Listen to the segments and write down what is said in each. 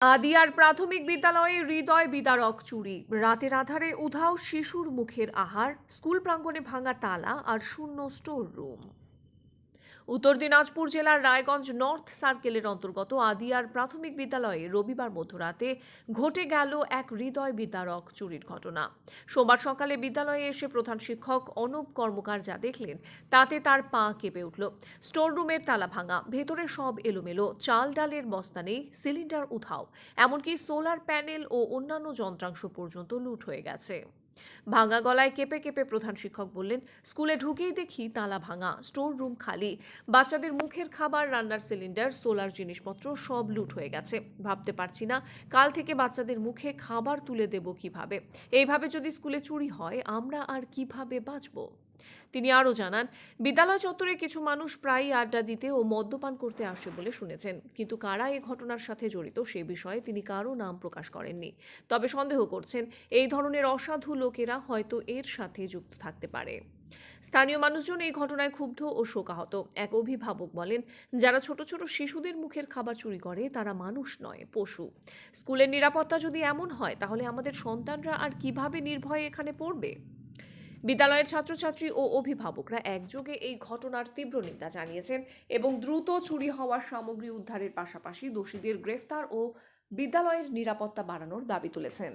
আদিয়ার প্রাথমিক বিদ্যালয়ে হৃদয় বিদারক চুরি। রাতের আধারে উধাও শিশুর মুখের আহার, স্কুল প্রাঙ্গণে ভাঙা তালা আর শূন্য স্টোর রুম উত্তর দিনাজপুর জেলার রায়গঞ্জ নর্থ সার্কেলের অন্তর্গত আদিয়ার প্রাথমিক বিদ্যালয়ে রবিবার মধ্যরাতে ঘটে গেল এক হৃদয় বিদারক চুরির ঘটনা। সোমবার সকালে বিদ্যালয়ে এসে প্রধান শিক্ষক অনুপ কর্মকার যা দেখলেন, তাতে তার পা কেঁপে উঠল। স্টোর রুমের তালা ভাঙা, ভেতরে সব এলোমেলো, চাল ডালের বস্তা নেই, সিলিন্ডার উধাও, এমনকি সোলার প্যানেল ও অন্যান্য যন্ত্রাংশ পর্যন্ত লুট হয়ে গেছে। ভাঙা গলায় কেঁপে কেঁপে প্রধান শিক্ষক বললেন, স্কুলে ঢুকেই দেখি তালা ভাঙা, স্টোর রুম খালি। বাচ্চাদের মুখের খাবার, রান্নার সিলিন্ডার, সোলার জিনিসপত্র সব লুট হয়ে গেছে। ভাবতে পারছি না, কাল থেকে বাচ্চাদের মুখে খাবার তুলে দেব কীভাবে? এইভাবে যদি স্কুলে চুরি হয়, আমরা আর কীভাবে বাঁচব? তিনি আরও জানান, বিদ্যালয় চত্বরে কিছু মানুষ প্রায়ই আড্ডা দিতে ও মদ্যপান করতে আসে বলে শুনেছেন। কিন্তু কারা এই ঘটনার সাথে জড়িত সে বিষয়ে তিনি কারও নাম প্রকাশ করেননি। তবে সন্দেহ করছেন, এই ধরনের অসাধু লোকেরা হয়তো এর সাথে যুক্ত থাকতে পারে। স্থানীয় মানুষজন এই ঘটনায় ক্ষুব্ধ ও শোকাহত। এক অভিভাবক বলেন, যারা ছোট ছোট শিশুদের মুখের খাবার চুরি করে, তারা মানুষ নয়, পশু। স্কুলের নিরাপত্তা যদি এমন হয়, তাহলে আমাদের সন্তানরা আর কীভাবে নির্ভয়ে এখানে পড়বে? বিদ্যালয়ের ছাত্রছাত্রী ও অভিভাবকরা একযোগে এই ঘটনার তীব্র নিন্দা জানিয়েছেন এবং দ্রুত চুরি হওয়ার সামগ্রী উদ্ধারের পাশাপাশি দোষীদের গ্রেফতার ও বিদ্যালয়ের নিরাপত্তা বাড়ানোর দাবি তুলেছেন।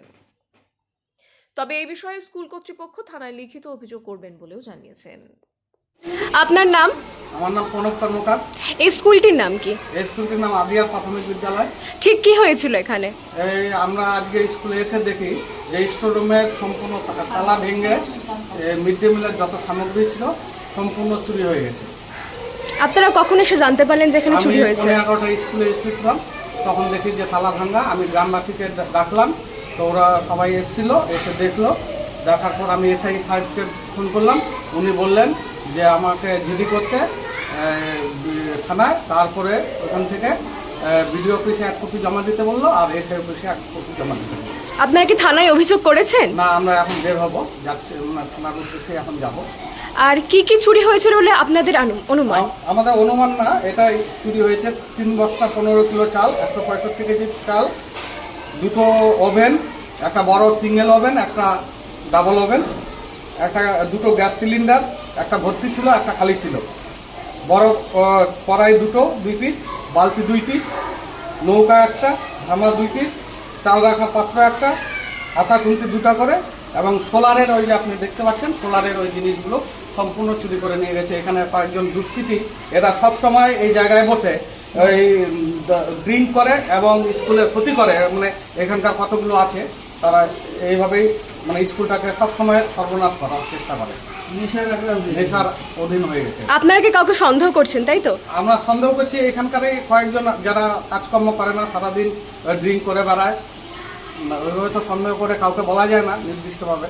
তবে এই বিষয়ে স্কুল কর্তৃপক্ষ থানায় লিখিত অভিযোগ করবেন বলেও জানিয়েছেন। আপনার নাম? আমার নাম প্রণব কর্মকার। এই স্কুলটির নাম কি? এই স্কুলটির নাম আদিয়ার প্রাথমিক বিদ্যালয়। ঠিক কি হয়েছিল এখানে? এই আমরা আজকে স্কুলে এসে দেখি যে স্টোর রুমের সম্পূর্ণ তালা ভেঙে মিড ডে মিলের যত সামগ্রী ছিল সম্পূর্ণ চুরি হয়ে গেছে। আপনারা কখন এসে জানতে পারলেন যে এখানে চুরি হয়েছে? পনেরো এগারোটা স্কুলে এসেছিলাম তখন দেখি যে তালা ভাঙা আমি গ্রামবাসীকে ডাকলাম তো ওরা সবাই এসেছিল এসে দেখল দেখার পর আমি এসআই সাহেবকে ফোন করলাম উনি বললেন যে আমাকে জিডি করতে থানায় তারপরে ওখান থেকে বিডিও অফিসে এক কপি জমা দিতে বলল আর এসআই অফিসে এক কপি জমা দিতে বলল। আপনারা কি থানায় অভিযোগ করেছেন? না আমরা এখন বের হব যাচ্ছি থানার উদ্দেশ্যে এখন যাব। আর কি কি চুরি হয়েছিল বলে আপনাদের অনুমান? আমাদের অনুমান না এটাই চুরি হয়েছে তিন বস্তা পনেরো কিলো চাল একশো পঁয়ষট্টি কেজি চাল দুটো ওভেন একটা বড় সিঙ্গেল ওভেন একটা ডাবল ওভেন একটা, দুটো গ্যাস সিলিন্ডার, একটা ভর্তি ছিল, একটা খালি ছিল। বড় কড়াই দুটো, দুই পিস বালতি দুই পিস নৌকা একটা, ধামা দুই পিস চাল রাখা পাত্র একটা হাতা খুন্তি দুটা করে, এবং সোলারের ওই যে আপনি দেখতে পাচ্ছেন, সোলারের ওই জিনিসগুলো সম্পূর্ণ চুরি করে নিয়ে গেছে। এখানে কয়েকজন দুষ্কৃতী, এরা সব সময় এই জায়গায় বসে, ওই ড্রিঙ্ক করে এবং স্কুলের ক্ষতি করে। মানে এখানকার কতগুলো আছে তারা এইভাবেই মানে স্কুলটাকে সবসময় সর্বনাশ করার চেষ্টা করে। নেশার অধীন হয়ে গেছে। আপনারা কি কাউকে সন্দেহ করছেন তাই তো? আমরা সন্দেহ করছি কয়েকজন যারা কাজকর্ম করে না সারাদিন ড্রিঙ্ক করে বেড়ায়। ওইভাবে তো সন্দেহ করে কাউকে বলা যায় না নির্দিষ্টভাবে।